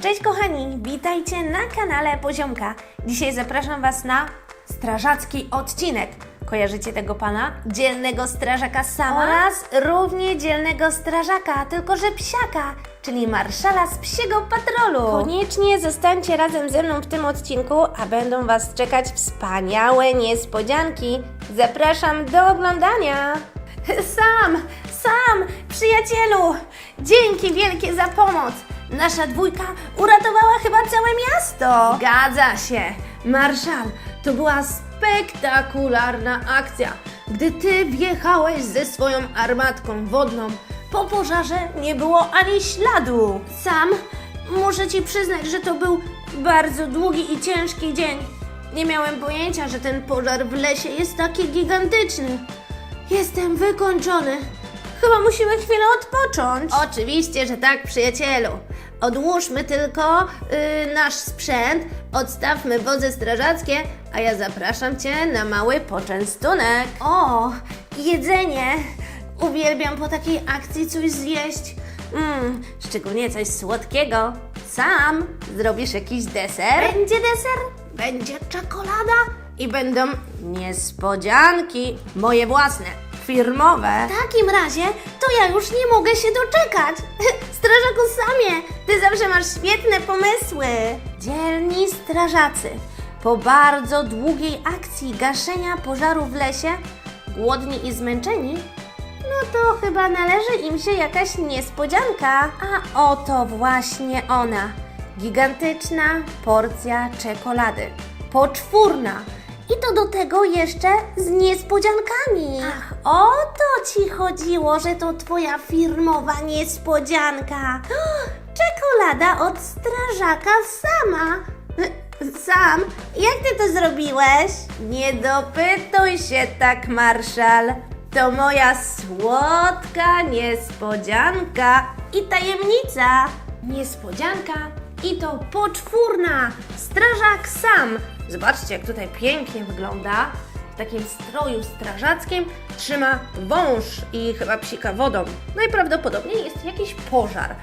Cześć kochani, witajcie na kanale Poziomka. Dzisiaj zapraszam Was na strażacki odcinek. Kojarzycie tego pana? Dzielnego strażaka sama oraz równie dzielnego strażaka, tylko że psiaka, czyli marszala z psiego patrolu. Koniecznie zostańcie razem ze mną w tym odcinku, a będą Was czekać wspaniałe niespodzianki. Zapraszam do oglądania. Sam, sam, przyjacielu, dzięki wielkie za pomoc. Nasza dwójka uratowała chyba całe miasto. Zgadza się. Marszal, to była spektakularna akcja. Gdy ty wjechałeś ze swoją armatką wodną, po pożarze nie było ani śladu. Sam, muszę ci przyznać, że to był bardzo długi i ciężki dzień. Nie miałem pojęcia, że ten pożar w lesie jest taki gigantyczny. Jestem wykończony. Chyba musimy chwilę odpocząć. Oczywiście, że tak, przyjacielu. Odłóżmy tylko yy, nasz sprzęt, odstawmy wozy strażackie, a ja zapraszam Cię na mały poczęstunek. O, jedzenie! Uwielbiam po takiej akcji coś zjeść. Mmm, szczególnie coś słodkiego. Sam zrobisz jakiś deser? Będzie deser? Będzie czekolada i będą niespodzianki, moje własne, firmowe. W takim razie to ja już nie mogę się doczekać. Strażaku samie, ty zawsze masz świetne pomysły. Dzielni strażacy, po bardzo długiej akcji gaszenia pożaru w lesie, głodni i zmęczeni, no to chyba należy im się jakaś niespodzianka. A oto właśnie ona. Gigantyczna porcja czekolady. Poczwórna. I to do tego jeszcze z niespodziankami. Ach, o to ci chodziło, że to twoja firmowa niespodzianka. Czekolada od strażaka sama. Sam, jak ty to zrobiłeś? Nie dopytuj się tak, Marszal. To moja słodka niespodzianka i tajemnica. Niespodzianka i to poczwórna. Strażak sam. Zobaczcie, jak tutaj pięknie wygląda. W takim stroju strażackim trzyma wąż i chyba psika wodą. Najprawdopodobniej jest jakiś pożar.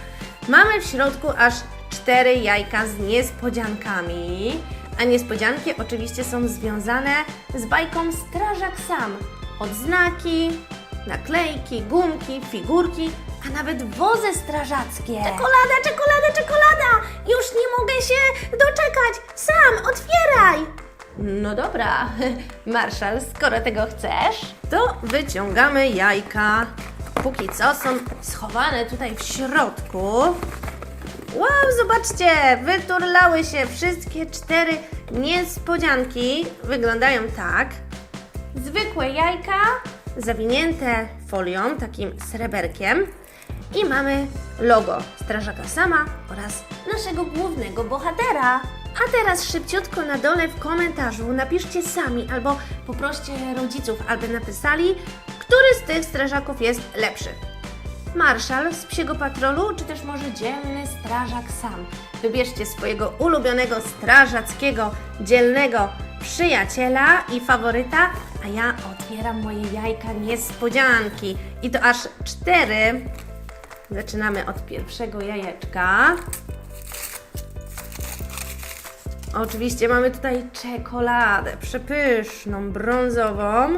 Mamy w środku aż cztery jajka z niespodziankami. A niespodzianki oczywiście są związane z bajką Strażak Sam. Odznaki, naklejki, gumki, figurki, a nawet wozy strażackie. Czekolada, czekolada, czekolada! Już nie mogę się doczekać! Sam, otwieraj! No dobra, Marszal, skoro tego chcesz, to wyciągamy jajka. Póki co są schowane tutaj w środku. Wow, zobaczcie, wyturlały się wszystkie cztery niespodzianki. Wyglądają tak. Zwykłe jajka, zawinięte folią, takim sreberkiem. I mamy logo Strażaka Sama oraz naszego głównego bohatera. A teraz szybciutko na dole w komentarzu napiszcie sami albo poproście rodziców, aby napisali, który z tych strażaków jest lepszy. Marszal z psiego patrolu, czy też może dzielny strażak sam. Wybierzcie swojego ulubionego strażackiego, dzielnego przyjaciela i faworyta, a ja otwieram moje jajka niespodzianki. I to aż cztery. Zaczynamy od pierwszego jajeczka. Oczywiście mamy tutaj czekoladę przepyszną, brązową.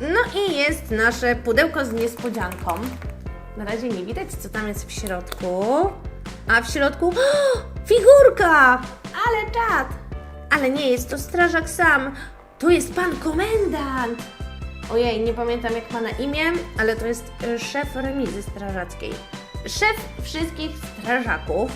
No i jest nasze pudełko z niespodzianką. Na razie nie widać, co tam jest w środku. A w środku o, figurka! Ale czad! Ale nie jest to strażak sam. To jest pan komendant. Ojej, nie pamiętam jak ma na imię, ale to jest szef remizy strażackiej. Szef wszystkich strażaków.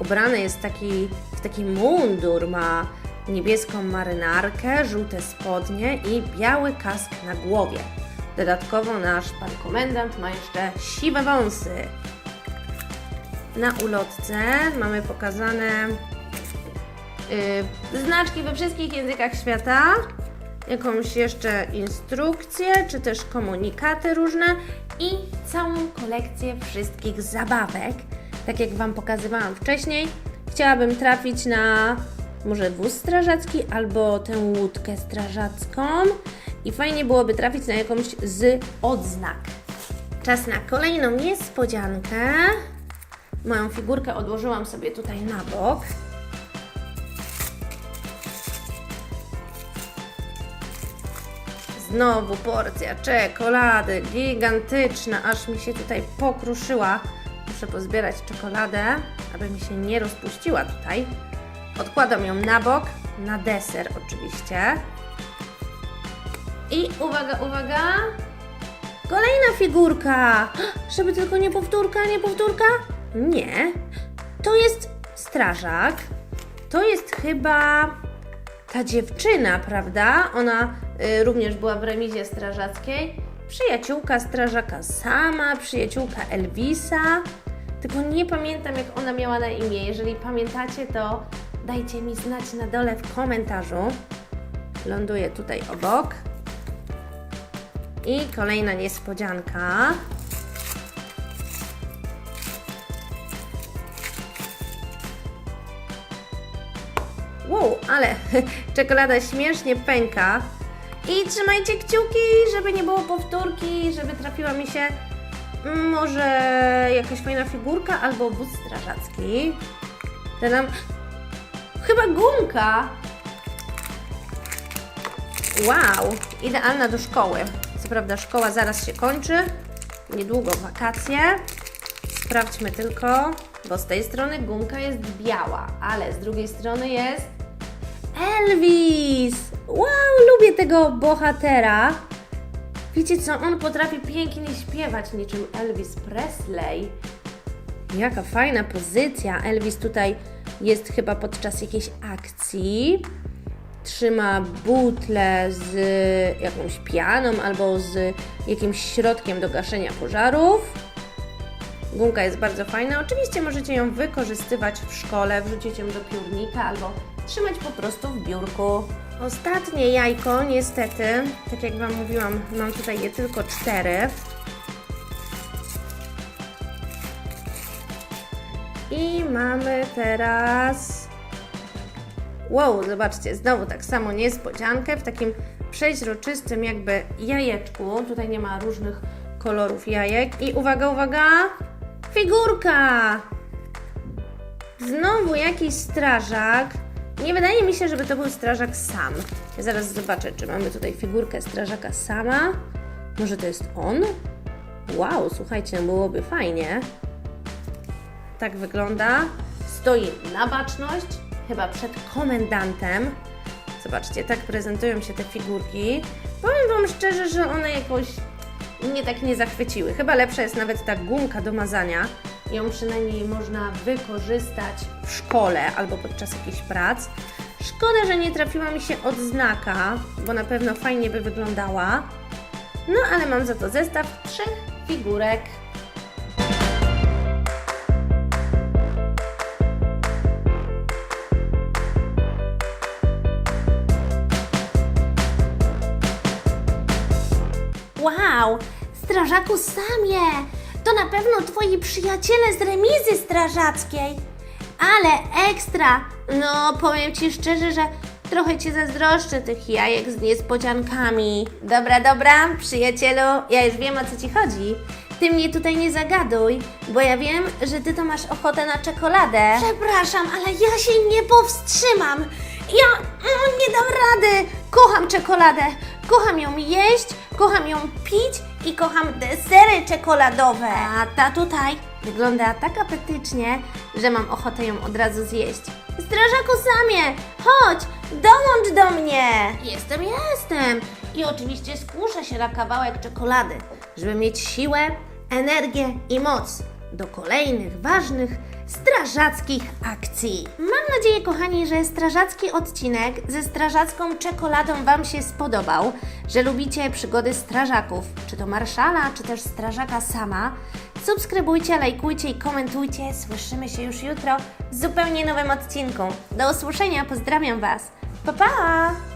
Ubrany jest taki, w taki mundur, ma niebieską marynarkę, żółte spodnie i biały kask na głowie. Dodatkowo nasz pan komendant ma jeszcze siwe wąsy. Na ulotce mamy pokazane yy, znaczki we wszystkich językach świata, jakąś jeszcze instrukcję, czy też komunikaty różne i całą kolekcję wszystkich zabawek. Tak jak Wam pokazywałam wcześniej, chciałabym trafić na może wóz strażacki albo tę łódkę strażacką i fajnie byłoby trafić na jakąś z odznak. Czas na kolejną niespodziankę. Moją figurkę odłożyłam sobie tutaj na bok. Znowu porcja czekolady, gigantyczna, aż mi się tutaj pokruszyła. Muszę pozbierać czekoladę, aby mi się nie rozpuściła tutaj. Odkładam ją na bok, na deser oczywiście. I uwaga, uwaga. Kolejna figurka. Żeby tylko nie powtórka, nie powtórka? Nie. To jest strażak. To jest chyba ta dziewczyna, prawda? Ona również była w remizie strażackiej. Przyjaciółka strażaka sama, przyjaciółka Elvisa. Tylko nie pamiętam, jak ona miała na imię. Jeżeli pamiętacie, to dajcie mi znać na dole w komentarzu. Ląduję tutaj obok. I kolejna niespodzianka. Wow, ale czekolada śmiesznie pęka. I trzymajcie kciuki, żeby nie było powtórki, żeby trafiła mi się mm, może jakaś fajna figurka albo wóz strażacki. Tadam. Chyba gumka. Wow, idealna do szkoły. Co prawda szkoła zaraz się kończy, niedługo wakacje. Sprawdźmy tylko, bo z tej strony gumka jest biała, ale z drugiej strony jest Elvis! Wow, lubię tego bohatera. Wiecie co, on potrafi pięknie śpiewać niczym Elvis Presley. Jaka fajna pozycja. Elvis tutaj jest chyba podczas jakiejś akcji. Trzyma butlę z jakąś pianą albo z jakimś środkiem do gaszenia pożarów. Gumka jest bardzo fajna. Oczywiście możecie ją wykorzystywać w szkole, wrzucić ją do piórnika albo trzymać po prostu w biurku. Ostatnie jajko, niestety, tak jak Wam mówiłam, mam tutaj je tylko cztery. I mamy teraz. Wow, zobaczcie, znowu tak samo niespodziankę w takim przeźroczystym jakby jajeczku. Tutaj nie ma różnych kolorów jajek. I uwaga, uwaga! Figurka! Znowu jakiś strażak. Nie wydaje mi się, żeby to był strażak sam. Ja zaraz zobaczę, czy mamy tutaj figurkę strażaka sama. Może to jest on? Wow, słuchajcie, byłoby fajnie. Tak wygląda. Stoi na baczność, chyba przed komendantem. Zobaczcie, tak prezentują się te figurki. Powiem Wam szczerze, że one jakoś mnie tak nie zachwyciły. Chyba lepsza jest nawet ta gumka do mazania. Ją przynajmniej można wykorzystać w szkole albo podczas jakichś prac. Szkoda, że nie trafiła mi się odznaka, bo na pewno fajnie by wyglądała. No ale mam za to zestaw trzech figurek. Wow, strażaku Samie! To na pewno twoi przyjaciele z remizy strażackiej. Ale ekstra! No, powiem ci szczerze, że trochę cię zazdroszczę tych jajek z niespodziankami. Dobra, dobra, przyjacielu, ja już wiem o co ci chodzi. Ty mnie tutaj nie zagaduj, bo ja wiem, że ty to masz ochotę na czekoladę. Przepraszam, ale ja się nie powstrzymam. Ja mm, nie dam rady. Kocham czekoladę. Kocham ją jeść, kocham ją pić i kocham desery czekoladowe. A ta tutaj wygląda tak apetycznie, że mam ochotę ją od razu zjeść. Strażaku Samie, chodź, dołącz do mnie. Jestem, jestem. I oczywiście skuszę się na kawałek czekolady, żeby mieć siłę, energię i moc do kolejnych ważnych strażackich akcji. Mam nadzieję, kochani, że strażacki odcinek ze strażacką czekoladą Wam się spodobał, że lubicie przygody strażaków, czy to marszala, czy też strażaka sama. Subskrybujcie, lajkujcie i komentujcie. Słyszymy się już jutro w zupełnie nowym odcinku. Do usłyszenia, pozdrawiam Was. Pa, pa!